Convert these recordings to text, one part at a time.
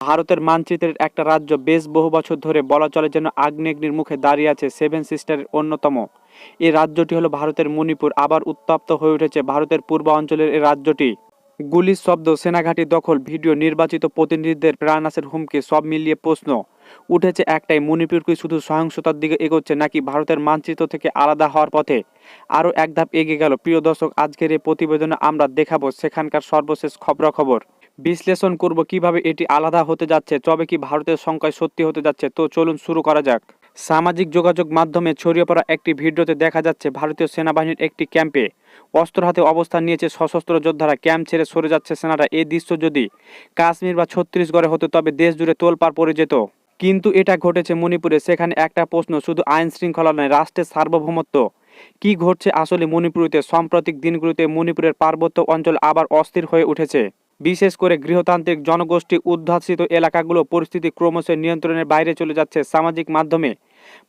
ভারতের মানচিত্রের একটা রাজ্য বেশ বহু বছর ধরে বলা চলে যেন আগ্নেয়গ্নির মুখে দাঁড়িয়ে আছে সেভেন সিস্টারের অন্যতম। এই রাজ্যটি হলো ভারতের মণিপুর, আবার উত্তপ্ত হয়ে উঠেছে ভারতের পূর্ব অঞ্চলের এই রাজ্যটি। গুলির শব্দ, সেনাঘাঁটি দখল, ভিডিও, নির্বাচিত প্রতিনিধিদের প্রাণনাশের হুমকি, সব মিলিয়ে প্রশ্ন। উঠেছে একটাই, মণিপুর কি শুধু সহিংসতার দিকে এগোচ্ছে নাকি ভারতের মানচিত্র থেকে আলাদা হওয়ার পথে? আরও এক ধাপ এগিয়ে গেল। প্রিয় দর্শক, আজকের এই প্রতিবেদনে আমরা দেখাবো সেখানকার সর্বশেষ খবরাখবর। বিশ্লেষণ করব কীভাবে এটি আলাদা হতে যাচ্ছে, তবে কি ভারতের সংখ্যায় সত্যি হতে যাচ্ছে? তো চলুন শুরু করা যাক। সামাজিক যোগাযোগ মাধ্যমে ছড়িয়ে পড়া একটি ভিডিওতে দেখা যাচ্ছে, ভারতীয় সেনাবাহিনীর একটি ক্যাম্পে অস্ত্র হাতে অবস্থান নিয়েছে সশস্ত্র যোদ্ধারা। ক্যাম্প ছেড়ে সরে যাচ্ছে সেনারা। এই দৃশ্য যদি কাশ্মীর বা ছত্তিশগড়ে হতো, তবে দেশ জুড়ে তোলপাড় পড়ে যেত। কিন্তু এটা ঘটেছে মণিপুরে। সেখানে একটা প্রশ্ন, শুধু আইন শৃঙ্খলা নয়, রাষ্ট্রের সার্বভৌমত্ব। কি ঘটছে আসলে মণিপুরিতে? সাম্প্রতিক দিনগুলোতে মণিপুরের পার্বত্য অঞ্চল আবার অস্থির হয়ে উঠেছে। বিশেষ করে গৃহতান্ত্রিক জনগোষ্ঠী উদ্ধাসিত এলাকাগুলো পরিস্থিতি ক্রমশ নিয়ন্ত্রণের বাইরে চলে যাচ্ছে সামাজিক মাধ্যমে।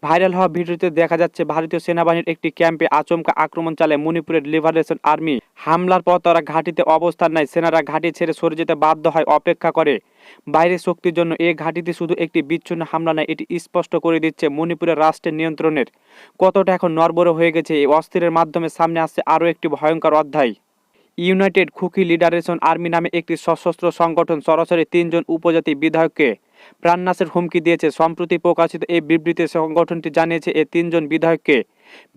ভাইরাল হওয়া ভিডিওতে দেখা যাচ্ছে ভারতীয় সেনাবাহিনীর একটি ক্যাম্পে আচমকা আক্রমণ চালায় মণিপুরের লিবারেশন আর্মি। হামলার পর তারা ঘাঁটিতে অবস্থান নেয়, সেনারা ঘাঁটি ছেড়ে সরে যেতে বাধ্য হয়, অপেক্ষা করে। বাইরের শক্তির জন্য এই ঘাঁটিতে শুধু একটি বিচ্ছিন্ন হামলা নয়, এটি স্পষ্ট করে দিচ্ছে মণিপুরের রাষ্ট্রের নিয়ন্ত্রণের। কতটা এখন নরবরে হয়ে গেছে, এই অস্থিরের মাধ্যমে সামনে আসছে আরও একটি ভয়ঙ্কর অধ্যায়। ইউনাইটেড খুকি লিডারেশন আর্মি নামে একটি সশস্ত্র সংগঠন সরাসরি তিনজন উপজাতি বিধায়ককে প্রাণনাশের হুমকি দিয়েছে। সম্প্রতি প্রকাশিত এই বিবৃতিতে সংগঠনটি জানিয়েছে এই তিনজন বিধায়ককে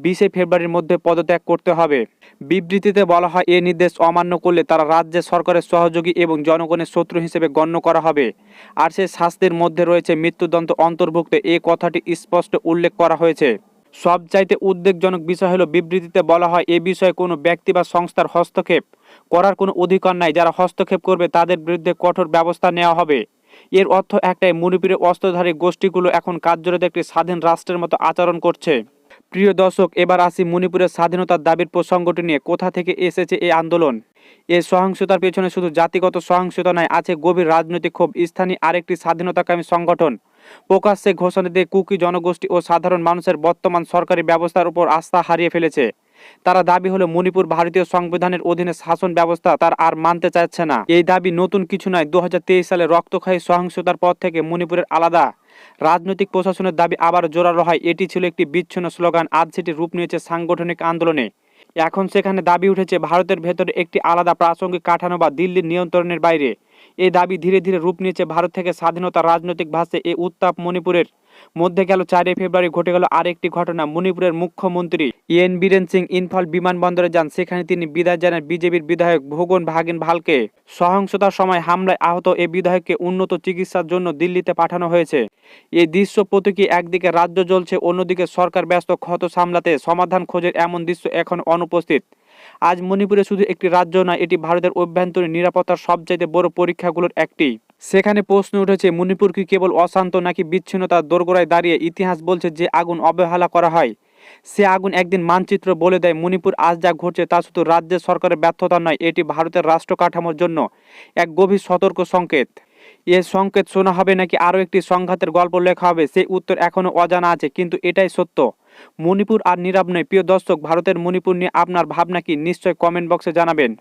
বিশে ফেব্রুয়ারির মধ্যে পদত্যাগ করতে হবে। বিবৃতিতে বলা হয়, এ নির্দেশ অমান্য করলে তারা রাজ্য সরকারের সহযোগী এবং জনগণের শত্রু হিসেবে গণ্য করা হবে। আর সে শাস্তির মধ্যে রয়েছে মৃত্যুদণ্ড অন্তর্ভুক্ত। এ কথাটি স্পষ্ট উল্লেখ করা হয়েছে। সবচাইতে উদ্বেগজনক বিষয় হলো বিবৃতিতে বলা হয়, এ বিষয়ে কোনো ব্যক্তি বা সংস্থার হস্তক্ষেপ করার কোনো অধিকার নাই। যারা হস্তক্ষেপ করবে, তাদের বিরুদ্ধে কঠোর ব্যবস্থা নেওয়া হবে। এর অর্থ একটাই মণিপুরের অস্ত্রধারী গোষ্ঠীগুলো এখন কার্যরত একটি স্বাধীন রাষ্ট্রের মতো আচরণ করছে। প্রিয় দর্শক, এবার আসি মণিপুরের স্বাধীনতার দাবির প্রসঙ্গটি নিয়ে। কোথা থেকে এসেছে এই আন্দোলন? এই সহিংসতার পেছনে শুধু জাতিগত সহিংসতা নয়, আছে গভীর রাজনৈতিক ক্ষোভ। স্থানীয় আরেকটি স্বাধীনতাকামী সংগঠন প্রকাশ্যে ঘোষণা দিয়ে কুকি জনগোষ্ঠী ও সাধারণ মানুষের বর্তমান সরকারি ব্যবস্থার উপর আস্থা হারিয়ে ফেলেছে। তারা দাবি হলো, মণিপুর ভারতীয় সংবিধানের অধীনে শাসন ব্যবস্থা তার আর মানতে চাচ্ছে না। এই দাবি নতুন কিছু নয়, দু সালে রক্তক্ষয়ী সহিংসতার পর থেকে মণিপুরের আলাদা। রাজনৈতিক প্রশাসনের দাবি আবার জোরালো হয়। এটি ছিল একটি বিচ্ছিন্ন স্লোগান। আজ সেটি রূপ নিয়েছে সাংগঠনিক আন্দোলনে। এখন সেখানে দাবি উঠেছে, ভারতের ভেতরে একটি আলাদা প্রাসঙ্গিক কাঠানো বা দিল্লির নিয়ন্ত্রণের বাইরে। এই দাবি ধীরে ধীরে রূপ নিয়েছে ভারত থেকে স্বাধীনতা রাজনৈতিক ভাষে এই উত্তাপ মণিপুরের। মধ্যে গেল চারই ফেব্রুয়ারি, ঘটে গেল আরেকটি ঘটনা, মণিপুরের মুখ্যমন্ত্রী এন বীরেন সিং ইম্ফল বিমানবন্দরে যান, সেখানে তিনি বিদায় জানান বিজেপির বিধায়ক ভোগন ভাগিন ভালকে। সহিংসতার সময় হামলায় আহত এই বিধায়ককে উন্নত চিকিৎসার জন্য দিল্লিতে পাঠানো হয়েছে। এই দৃশ্য প্রতীকী একদিকে রাজ্য জ্বলছে, অন্যদিকে সরকার ব্যস্ত ক্ষত সামলাতে সমাধান খোঁজের এমন দৃশ্য এখন অনুপস্থিত। আজ মণিপুরে শুধু একটি রাজ্য নয়, এটি ভারতের অভ্যন্তরীণ নিরাপত্তার সবচাইতে বড় পরীক্ষাগুলোর একটি। সেখানে প্রশ্ন উঠেছে, মণিপুর কি কেবল অশান্ত নাকি বিচ্ছিন্নতার দোরগোড়ায় দাঁড়িয়ে ইতিহাস বলছে যে আগুন অবহেলা করা হয়? সে আগুন একদিন মানচিত্র বলে দেয়, মণিপুর আজ যা ঘটছে তা শুধু রাজ্যের সরকারের ব্যর্থতা নয়, এটি ভারতের রাষ্ট্র কাঠামোর জন্য এক গভীর সতর্ক সংকেত। এ সংকেত শোনা হবে নাকি আরও একটি সংঘাতের গল্প লেখা হবে, সেই উত্তর এখনও অজানা আছে, কিন্তু এটাই সত্য। মণিপুর আর নীরব নয়। প্রিয় দর্শক, ভারতের মণিপুর নিয়ে আপনার ভাবনা কি? নিশ্চয় কমেন্ট বক্সে জানাবেন।